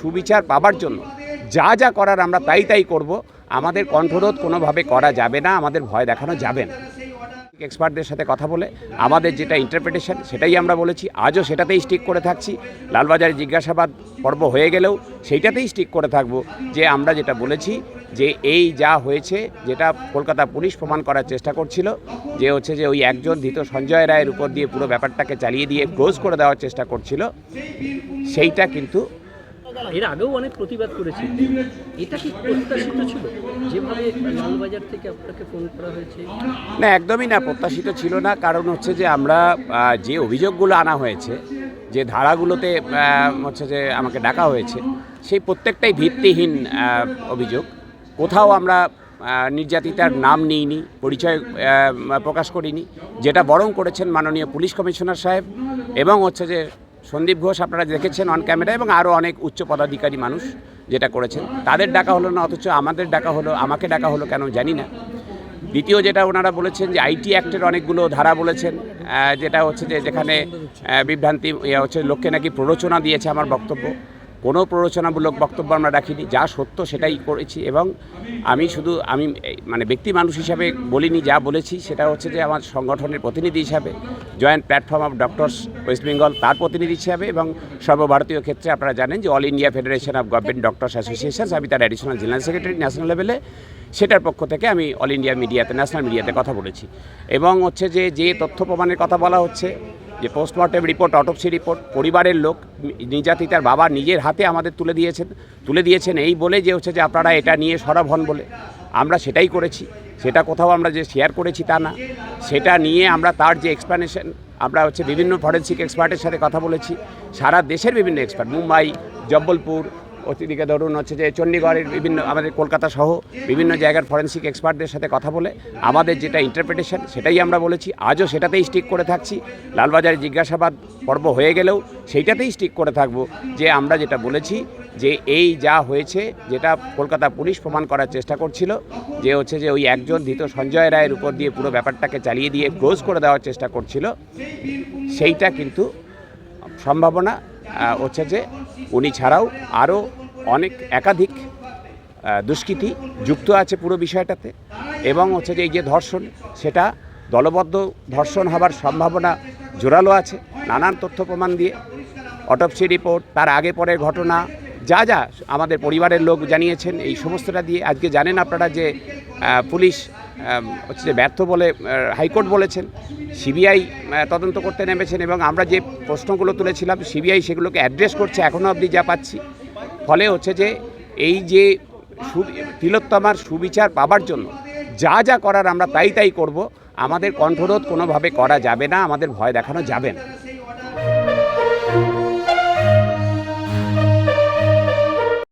সুবিচার পাবার জন্য। যা যা করার আমরা তাই তাই করব। আমাদের কণ্ঠরোধ কোনোভাবে করা যাবে না, আমাদের ভয় দেখানো যাবে না। এক্সপার্টদের সাথে কথা বলে, আমাদের যেটা ইন্টারপ্রিটেশন সেটাই আমরা বলেছি। আজও সেটাতেই স্টিক করে থাকছি। লালবাজারে জিজ্ঞাসাবাদ পর্ব হয়ে গেলেও সেইটাতেই স্টিক করে থাকব যে আমরা যেটা বলেছি, যে এই যা হয়েছে, যেটা কলকাতা পুলিশ প্রমাণ করার চেষ্টা করছিল, যে হচ্ছে যে ওই একজন ধৃত সঞ্জয় রায়ের উপর দিয়ে পুরো ব্যাপারটাকে চালিয়ে দিয়ে ক্লোজ করে দেওয়ার চেষ্টা করছিল, সেইটা কিন্তু এর আগেও অনেক প্রতিবাদ করেছি। এটা কি প্রত্যাশিত ছিল? যেভাবে লালবাজার থেকে আপনাকে ফোন করা হয়েছে। না, একদমই না, প্রত্যাশিত ছিল না। কারণ হচ্ছে যে আমরা যে অভিযোগগুলো আনা হয়েছে, যে ধারাগুলোতে হচ্ছে যে আমাকে ডাকা হয়েছে, সেই প্রত্যেকটাই ভিত্তিহীন অভিযোগ। কোথাও আমরা নির্যাতিতার নাম নিইনি, পরিচয় প্রকাশ করিনি। যেটা বরং করেছেন মাননীয় পুলিশ কমিশনার সাহেব এবং হচ্ছে যে সন্দীপ ঘোষ আপনারা দেখেছেন অন ক্যামেরা এবং আরও অনেক উচ্চ পদাধিকারী মানুষ যেটা করেছেন। তাদের ডাকা হলো না, অথচ আমাদের ডাকা হলো, আমাকে ডাকা হলো কেন জানি না। দ্বিতীয় যেটা ওনারা বলেছেন যে আইটি অ্যাক্টের অনেকগুলো ধারা বলেছেন যেটা হচ্ছে যে যেখানে বিভ্রান্তি ইয়ে হচ্ছে লোককে নাকি প্ররোচনা দিয়েছে আমার বক্তব্য। কোনো প্ররোচনামূলক বক্তব্য আমরা রাখিনি, যা সত্য সেটাই করেছি এবং আমি শুধু, আমি মানে ব্যক্তি মানুষ হিসাবে বলিনি, যা বলেছি সেটা হচ্ছে যে আমার সংগঠনের প্রতিনিধি হিসাবে, joint platform of doctors West Bengal তার প্রতিনিধি হিসাবে এবং সর্বভারতীয় ক্ষেত্রে আপনারা জানেন যে All India Federation of Government Doctors Association আমি তার অ্যাডিশনাল জেনারেল সেক্রেটারি ন্যাশনাল লেভেলে সেটার পক্ষ থেকে আমি অল ইন্ডিয়া মিডিয়াতে ন্যাশনাল মিডিয়াতে কথা বলেছি। এবং হচ্ছে যে যে তথ্য প্রমাণের কথা বলা হচ্ছে যে পোস্টমর্টেম রিপোর্ট অটোপসি রিপোর্ট পরিবারের লোক নির্যাতিতার বাবা নিজের হাতে আমাদের তুলে দিয়েছেন তুলে দিয়েছেন এই বলে যে হচ্ছে যে আপনারা এটা নিয়ে সরব হন বলে। আমরা সেটাই করেছি, সেটা কোথাও আমরা যে শেয়ার করেছি তা না। সেটা নিয়ে আমরা তার যে এক্সপ্লানেশন আমরা হচ্ছে বিভিন্ন ফরেন্সিক এক্সপার্টের সাথে কথা বলেছি। সারা দেশের বিভিন্ন এক্সপার্ট মুম্বাই, জব্বলপুর অতিদিকে ধরুন হচ্ছে যে চণ্ডীগড়ের বিভিন্ন, আমাদের কলকাতা সহ বিভিন্ন জায়গার ফরেন্সিক এক্সপার্টদের সাথে কথা বলে, আমাদের যেটা ইন্টারপ্রিটেশন সেটাই আমরা বলেছি। আজও সেটাতেই স্টিক করে থাকছি। লালবাজারে জিজ্ঞাসাবাদ পর্ব হয়ে গেলেও সেইটাতেই স্টিক করে থাকব যে আমরা যেটা বলেছি, যে এই যা হয়েছে, যেটা কলকাতা পুলিশ প্রমাণ করার চেষ্টা করছিল, যে হচ্ছে যে ওই একজন ধৃত সঞ্জয় রায়ের উপর দিয়ে পুরো ব্যাপারটাকে চালিয়ে দিয়ে ক্লোজ করে দেওয়ার চেষ্টা করছিল, সেইটা কিন্তু সম্ভাবনা। হচ্ছে যে উনি ছাড়াও আরও অনেক একাধিক দুষ্কৃতী যুক্ত আছে পুরো বিষয়টাতে এবং হচ্ছে যে এই যে ধর্ষণ, সেটা দলবদ্ধ ধর্ষণ হবার সম্ভাবনা জোরালো আছে, নানান তথ্য প্রমাণ দিয়ে। অটোপসি রিপোর্ট তার আগে পরের ঘটনা, যা যা আমাদের পরিবারের লোক জানিয়েছেন, এই সমস্তটা দিয়ে। আজকে জানেন আপনারা যে পুলিশ হচ্ছে যে ব্যর্থ বলে হাইকোর্ট বলেছেন, সিবিআই তদন্ত করতে নেমেছেন এবং আমরা যে প্রশ্নগুলো তুলেছিলাম, সিবিআই সেগুলোকে অ্যাড্রেস করছে এখনও অবধি যা পাচ্ছি। ফলে হচ্ছে যে এই যে তিলোত্তমার সুবিচার পাবার জন্য যা যা করার আমরা তাই তাই করব, আমাদের কণ্ঠরোধ কোনোভাবে করা যাবে না, আমাদের ভয় দেখানো যাবে না।